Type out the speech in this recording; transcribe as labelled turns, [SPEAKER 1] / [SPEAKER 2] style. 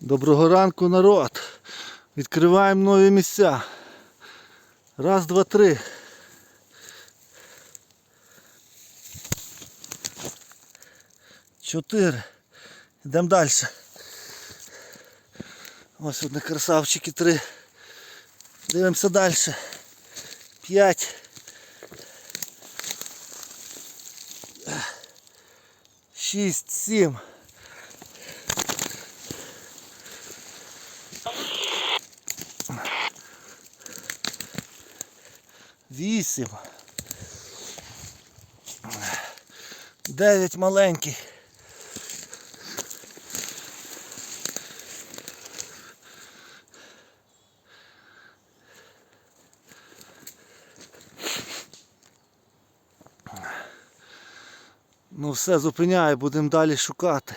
[SPEAKER 1] Доброго ранку, народ. Відкриваємо нові місця. Раз, два, три. Чотири. Йдемо далі. Ось одні красавчики три. Дивимося далі. П'ять. Шість, сім. Вісім. Дев'ять маленьких. Ну все, зупиняю, будемо далі шукати.